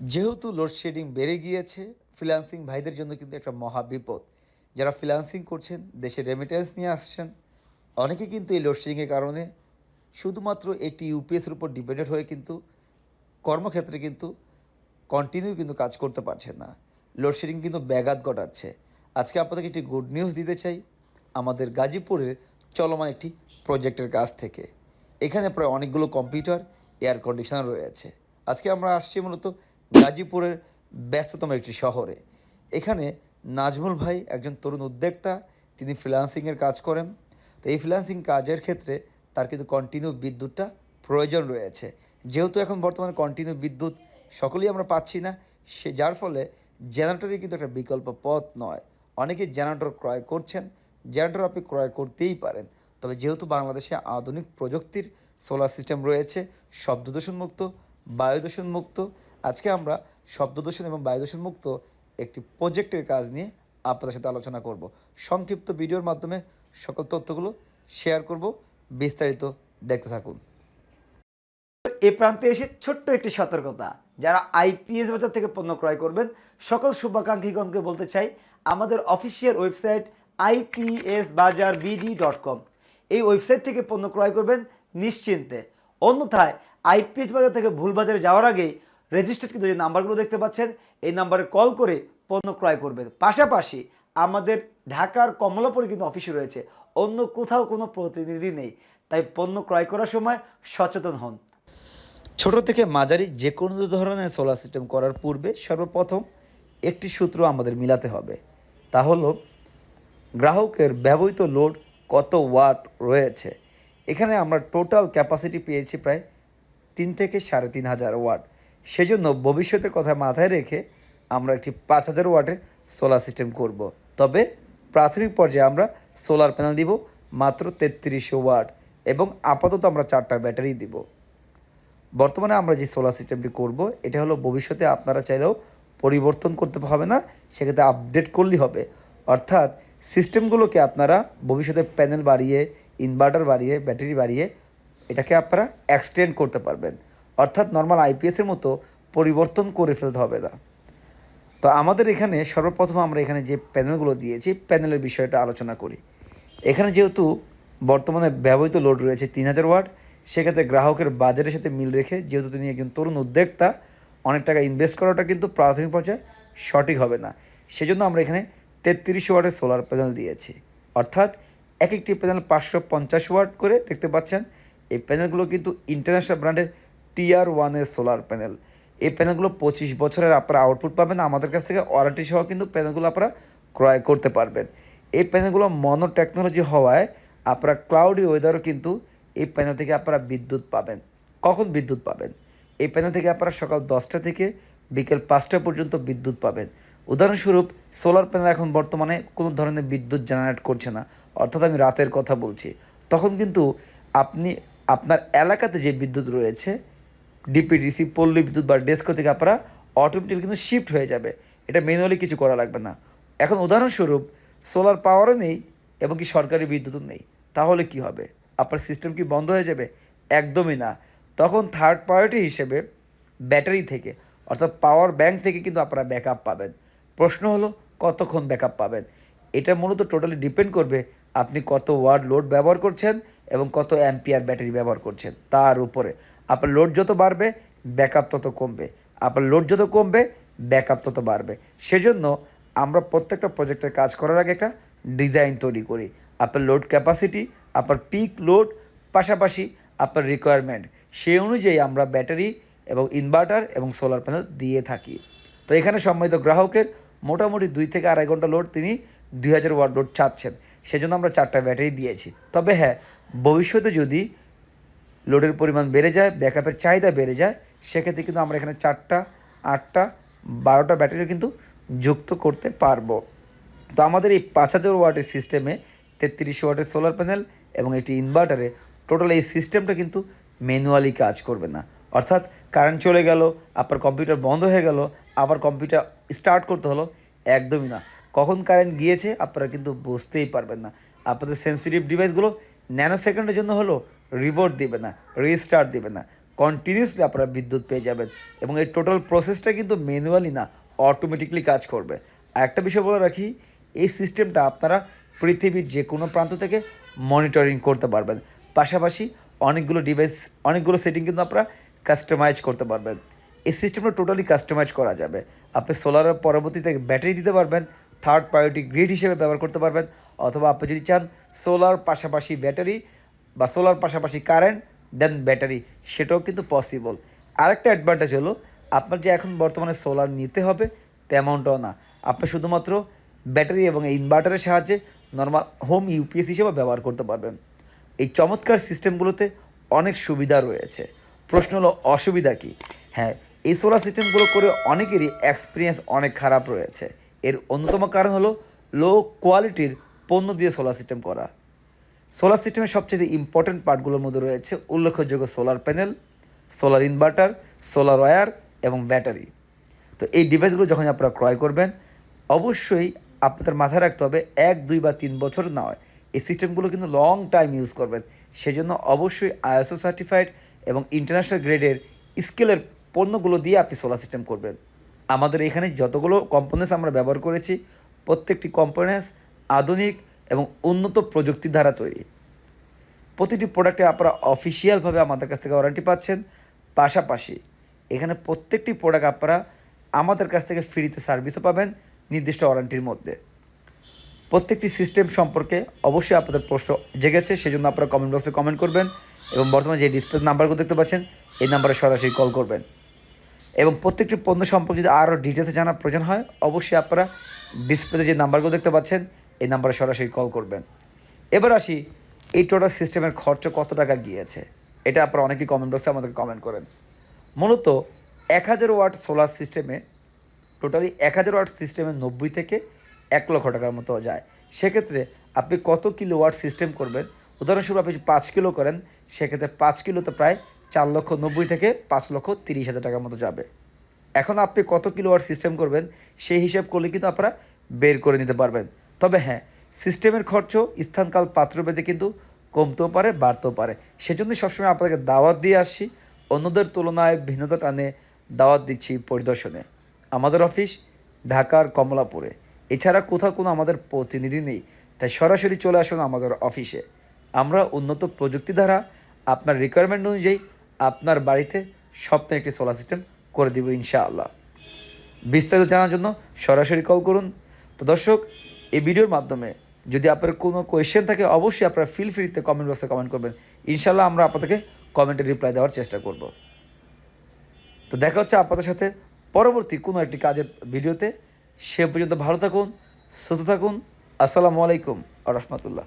যেহেতু লোডশেডিং বেড়ে গিয়েছে ফ্রিল্যান্সিং ভাইদের জন্য কিন্তু একটা মহা বিপদ। যারা ফ্রিল্যান্সিং করছেন, দেশে রেমিটেন্স নিয়ে আসছেন, অনেকে কিন্তু এই লোডশেডিংয়ের কারণে শুধুমাত্র একটি ইউপিএসের উপর ডিপেন্ডেন্ট হয়ে কিন্তু কর্মক্ষেত্রে কিন্তু কন্টিনিউ কিন্তু কাজ করতে পারছে না। লোডশেডিং কিন্তু ব্যাঘাত ঘটাচ্ছে। আজকে আপনাদেরকে একটি গুড নিউজ দিতে চাই, আমাদের গাজীপুরের চলমান একটি প্রজেক্টের কাছ থেকে। এখানে প্রায় অনেকগুলো কম্পিউটার এয়ার কন্ডিশনার রয়েছে। আজকে আমরা আসছি মূলত গাজীপুরের ব্যস্ততম একটি শহরে। এখানে নাজমুল ভাই একজন তরুণ উদ্যোক্তা, তিনি ফ্রিল্যান্সিংয়ের কাজ করেন। তো এই ফ্রিল্যান্সিং কাজের ক্ষেত্রে তার কিন্তু কন্টিনিউ বিদ্যুৎটা প্রয়োজন রয়েছে। যেহেতু এখন বর্তমানে কন্টিনিউ বিদ্যুৎ সকলেই আমরা পাচ্ছি না, সে যার ফলে জেনারেটরই কিন্তু একটা বিকল্প পথ নয়। অনেকে জেনারেটর ক্রয় করছেন জেনারেটর আপনি ক্রয় করতেই পারেন। তবে যেহেতু বাংলাদেশে আধুনিক প্রযুক্তির সোলার সিস্টেম রয়েছে শব্দ দূষণমুক্ত বায়ু দূষণমুক্ত আজকে আমরা শব্দ দূষণ এবং বায়ু দূষণমুক্ত একটি প্রজেক্টের কাজ নিয়ে আপনাদের সাথে আলোচনা করব। সংক্ষিপ্ত ভিডিওর মাধ্যমে সকল তথ্যগুলো শেয়ার করব। বিস্তারিত দেখতে থাকুন। এ প্রান্তে এসে ছোট্ট একটি সতর্কতা, যারা আইপিএস বাজার থেকে পণ্য ক্রয় করবেন, সকল শুভাকাঙ্ক্ষীগণকে বলতে চাই, আমাদের official website IPS Bazar BD dot com. এই ওয়েবসাইট থেকে পণ্য ক্রয় করবেন নিশ্চিন্তে। অন্যথায় আইপিএস বাজার থেকে ভুল বাজারে যাওয়ার আগেই রেজিস্টার্ড কিন্তু যে নাম্বারগুলো দেখতে পাচ্ছেন, এই নাম্বারে কল করে পণ্য ক্রয় করবেন। পাশাপাশি আমাদের ঢাকার কমলাপুরে কিন্তু অফিসে রয়েছে, অন্য কোথাও কোনো প্রতিনিধি নেই, তাই পণ্য ক্রয় করার সময় সচেতন হন। ছোট থেকে মাঝারি যে কোনো ধরনের সোলার সিস্টেম করার পূর্বে সর্বপ্রথম একটি সূত্র আমাদের মিলাতে হবে। তা হলো, গ্রাহকের ব্যবহৃত লোড কত ওয়াট রয়েছে? এখানে আমরা টোটাল ক্যাপাসিটি পেয়েছি প্রায় তিন থেকে সাড়ে তিন হাজার ওয়াট সেজন্য ভবিষ্যতের কথা মাথায় রেখে আমরা একটি পাঁচ হাজার ওয়াটের সোলার সিস্টেম করব। তবে প্রাথমিক পর্যায়ে আমরা সোলার প্যানেল দিব মাত্র তেত্রিশশো ওয়াট এবং আপাতত আমরা চারটা ব্যাটারি দিব। বর্তমানে আমরা যে সোলার সিস্টেমটি করব, এটা হলো ভবিষ্যতে আপনারা চাইলেও পরিবর্তন করতে হবে না, সেক্ষেত্রে আপডেট করলেই হবে। অর্থাৎ সিস্টেমগুলোকে আপনারা ভবিষ্যতে প্যানেল বাড়িয়ে ইনভার্টার বাড়িয়ে ব্যাটারি বাড়িয়ে, এটাকে আপনারা এক্সটেন্ড করতে পারবেন। অর্থাৎ নর্মাল আইপিএসের মতো পরিবর্তন করে ফেলতে হবে না তো আমাদের এখানে সর্বপ্রথম আমরা এখানে যে প্যানেলগুলো দিয়েছি প্যানেলের বিষয়টা আলোচনা করি। এখানে যেহেতু বর্তমানে ব্যবহৃত লোড রয়েছে তিন হাজার ওয়াট, সেক্ষেত্রে গ্রাহকের বাজারের সাথে মিল রেখে যেহেতু তিনি একজন তরুণ উদ্যোক্তা, অনেক টাকা ইনভেস্ট করাটা কিন্তু প্রাথমিক পর্যায়ে সঠিক হবে না। সেজন্য আমরা এখানে তেত্রিশ ওয়াটের সোলার প্যানেল দিয়েছি। অর্থাৎ এক একটি প্যানেল পাঁচশো পঞ্চাশ ওয়াট করে দেখতে পাচ্ছেন। এই প্যানেলগুলো কিন্তু ইন্টারন্যাশনাল ব্র্যান্ডের টিআর ওয়ানের সোলার প্যানেল এই প্যানেলগুলো পঁচিশ বছরের আপনারা আউটপুট পাবেন। আমাদের কাছ থেকে ওয়ারেন্টি সহ কিন্তু প্যানেলগুলো আপনারা ক্রয় করতে পারবেন। এই প্যানেলগুলো মনো টেকনোলজি হওয়ায় আপনারা ক্লাউডি ওয়েদারও কিন্তু এই প্যানেল থেকে আপনারা বিদ্যুৎ পাবেন। কখন বিদ্যুৎ পাবেন? এই প্যানেল থেকে আপনারা সকাল দশটা থেকে বিকেল পাঁচটা পর্যন্ত বিদ্যুৎ পাবেন। উদাহরণস্বরূপ সোলার প্যানেল এখন বর্তমানে কোনো ধরনের বিদ্যুৎ জেনারেট করছে না। অর্থাৎ আমি রাতের কথা বলছি। তখন কিন্তু আপনি আপনার এলাকাতে যে বিদ্যুৎ রয়েছে ডিপিডিসি পল্লী বিদ্যুৎ বা ডেস্কো থেকে আপনারা অটোমেটিক কিন্তু শিফট হয়ে যাবে। এটা ম্যানুয়ালি কিছু করা লাগবে না। এখন উদাহরণস্বরূপ সোলার পাওয়ারও নেই এবং কি সরকারি বিদ্যুৎও নেই। তাহলে কি হবে? আপনার সিস্টেম কি বন্ধ হয়ে যাবে? একদমই না। তখন থার্ড প্রায়োরিটি হিসেবে ব্যাটারি থেকে, অর্থাৎ পাওয়ার ব্যাংক থেকে কিন্তু আপনারা ব্যাকআপ পাবেন। প্রশ্ন হলো, কতক্ষণ ব্যাকআপ পাবেন? এটা মূলত টোটালি ডিপেন্ড করবে আপনি কত ওয়ার্ড লোড ব্যবহার করছেন এবং কত অ্যাম্পিয়ার ব্যাটারি ব্যবহার করছেন তার উপরে। আপনার লোড যত বাড়বে ব্যাকআপ তত কমবে। আপনার লোড যত কমবে ব্যাকআপ তত বাড়বে। সেজন্য আমরা প্রত্যেকটা প্রজেক্টের কাজ করার আগে একটা ডিজাইন তৈরি করি। আপনার লোড ক্যাপাসিটি আপনার পিক লোড পাশাপাশি আপনার রিকোয়ারমেন্ট সেই অনুযায়ী আমরা ব্যাটারি এবং ইনভার্টার এবং সোলার প্যানেল দিয়ে থাকি। তো এখানে সম্মানিত গ্রাহকের মোটামুটি দুই থেকে আড়াই ঘণ্টা লোড তিনি দুই হাজার ওয়াট লোড চাচ্ছেন। সেজন্য আমরা চারটা ব্যাটারি দিয়েছি। তবে হ্যাঁ ভবিষ্যতে যদি লোডের পরিমাণ বেড়ে যায় ব্যাকআপের চাহিদা বেড়ে যায়, সেক্ষেত্রে কিন্তু আমরা এখানে চারটা, আটটা, বারোটা ব্যাটারিও কিন্তু যুক্ত করতে পারব। তো আমাদের এই পাঁচ হাজার ওয়াটের সিস্টেমে তেত্রিশ ওয়াটের সোলার প্যানেল এবং একটি ইনভার্টারে টোটাল এই সিস্টেমটা কিন্তু ম্যানুয়ালি কাজ করবে না। অর্থাৎ কারেন্ট চলে গেল আপনার কম্পিউটার বন্ধ হয়ে গেল, আবার কম্পিউটার স্টার্ট করতে হলো, একদমই না। কখন কারেন্ট গিয়েছে আপনারা কিন্তু বুঝতেই পারবেন না। আপনাদের সেন্সিটিভ ডিভাইসগুলো ন্যানো সেকেন্ডের জন্য হলো রিভোর্ট দেবে না রিস্টার্ট দেবে না। কন্টিনিউসলি আপনারা বিদ্যুৎ পেয়ে যাবেন এবং এই টোটাল প্রসেসটা কিন্তু ম্যানুয়ালি না অটোমেটিকলি কাজ করবে। আর একটা বিষয় বলে রাখি, এই সিস্টেমটা আপনারা পৃথিবীর যে কোনো প্রান্ত থেকে মনিটরিং করতে পারবেন। পাশাপাশি অনেকগুলো ডিভাইস অনেকগুলো সেটিং কিন্তু আপনারা কাস্টমাইজ করতে পারবেন। এই সিস্টেমটা টোটালি কাস্টমাইজ করা যাবে। আপনি সোলারের পরবর্তীতে ব্যাটারি দিতে পারবেন থার্ড প্রায়োরিটি গ্রিড হিসেবে ব্যবহার করতে পারবেন, অথবা আপনি যদি চান সোলার পাশাপাশি ব্যাটারি বা সোলার পাশাপাশি কারেন্ট দেন ব্যাটারি, সেটাও কিন্তু পসিবল আরেকটা অ্যাডভান্টেজ হলো, আপনার যে এখন বর্তমানে সোলার নিতে হবে, তেমনটাও না। আপনি শুধুমাত্র ব্যাটারি এবং ইনভার্টারের সাহায্যে নর্মাল হোম ইউপিএস হিসেবে ব্যবহার করতে পারবেন। এই চমৎকার সিস্টেমগুলোতে অনেক সুবিধা রয়েছে। প্রশ্ন হলো, অসুবিধা কী? হ্যাঁ এই সোলার সিস্টেমগুলো করে অনেকেরই এক্সপিরিয়েন্স অনেক খারাপ রয়েছে। এর অন্যতম কারণ হলো লো কোয়ালিটির পণ্য দিয়ে সোলার সিস্টেম করা। সোলার সিস্টেমের সবচেয়ে ইম্পর্ট্যান্ট পার্টগুলোর মধ্যে রয়েছে উল্লেখযোগ্য solar panel solar inverter solar wire এবং ব্যাটারি তো এই ডিভাইসগুলো যখন আপনারা ক্রয় করবেন, অবশ্যই আপনাদের মাথায় রাখতে হবে, এক, দুই বা তিন বছর নয়। এই সিস্টেমগুলো কিন্তু লং টাইম ইউজ করবেন। সেজন্য অবশ্যই আইএসও সার্টিফাইড এবং ইন্টারন্যাশনাল গ্রেডের স্কেলের পণ্যগুলো দিয়ে আপনি সোলার সিস্টেম করবেন। আমাদের এখানে যতগুলো কম্পোনেন্টস আমরা ব্যবহার করেছি, প্রত্যেকটি কম্পোনেন্টস আধুনিক এবং উন্নত প্রযুক্তি দ্বারা তৈরি। প্রতিটি প্রোডাক্টে আপনারা অফিসিয়ালভাবে আমাদের কাছ থেকে ওয়ারেন্টি পাচ্ছেন। পাশাপাশি এখানে প্রত্যেকটি প্রোডাক্ট আপনারা আমাদের কাছ থেকে ফ্রিতে সার্ভিসও পাবেন নির্দিষ্ট ওয়ারেন্টির মধ্যে। প্রত্যেকটি সিস্টেম সম্পর্কে অবশ্যই আপনাদের প্রশ্ন জেগেছে, সেজন্য আপনারা কমেন্ট বক্সে কমেন্ট করবেন। এবং বর্তমানে যে ডিসপ্লে নাম্বারগুলো দেখতে পাচ্ছেন, এই নাম্বারে সরাসরি কল করবেন। এবং প্রত্যেকটি পণ্য সম্পর্কে যদি আরও ডিটেলসে জানার প্রয়োজন হয়, অবশ্যই আপনারা ডিসপ্লেতে যে নাম্বারগুলো দেখতে পাচ্ছেন, এই নাম্বারে সরাসরি কল করবেন। এবার আসি, এই টোটাল সিস্টেমের খরচ কত টাকা গিয়েছে? এটা আপনারা অনেকেই কমেন্ট বক্সে আমাদেরকে কমেন্ট করেন। মূলত এক হাজার ওয়াট সোলার সিস্টেমে টোটালি এক হাজার ওয়াট সিস্টেমে নব্বই থেকে এক লক্ষ টাকার মতো যায়। সেক্ষেত্রে আপনি কত কিলো ওয়াট সিস্টেম করবেন উদাহরণস্বরূপ আপনি যদি পাঁচ কিলো করেন, সেক্ষেত্রে পাঁচ কিলোতে প্রায় চার লক্ষ নব্বই থেকে পাঁচ লক্ষ তিরিশ হাজার টাকার মতো যাবে। এখন আপনি কত কিলো ওয়াট সিস্টেম করবেন, সেই হিসাব করলে কিন্তু আপনারা বের করে নিতে পারবেন। তবে হ্যাঁ সিস্টেমের খরচ স্থানকাল পাত্রভেদে কিন্তু কমতেও পারে, বাড়তেও পারে। সেজন্য সবসময় আপনাকে দাওয়াত দিয়ে আসছি, অন্যদের তুলনায় ভিন্নতা টানে দাওয়াত দিচ্ছি পরিদর্শনে। আমাদের অফিস ঢাকার কমলাপুরে। এছাড়া কোথাও কোনো আমাদের প্রতিনিধি নেই, তাই সরাসরি চলে আসুন আমাদের অফিসে। আমরা উন্নত প্রযুক্তি দ্বারা আপনার রিকোয়ারমেন্ট অনুযায়ী আপনার বাড়িতে সপ্তাহে একটি সোলার সিস্টেম করে দিব ইনশাআল্লাহ। বিস্তারিত জানার জন্য সরাসরি কল করুন। তো দর্শক, এই ভিডিওর মাধ্যমে যদি আপনার কোনো কোয়েশ্চেন থাকে, অবশ্যই আপনারা ফিল ফ্রিতে কমেন্ট বক্সে কমেন্ট করবেন। ইনশাল্লাহ আমরা আপনাদেরকে কমেন্টে রিপ্লাই দেওয়ার চেষ্টা করব। তো দেখা হচ্ছে আপনাদের সাথে পরবর্তী কোনো একটি কাজের ভিডিওতে। সে পর্যন্ত ভালো থাকুন, সুস্থ থাকুন। আসসালামু আলাইকুম আ রহমতুল্লাহ।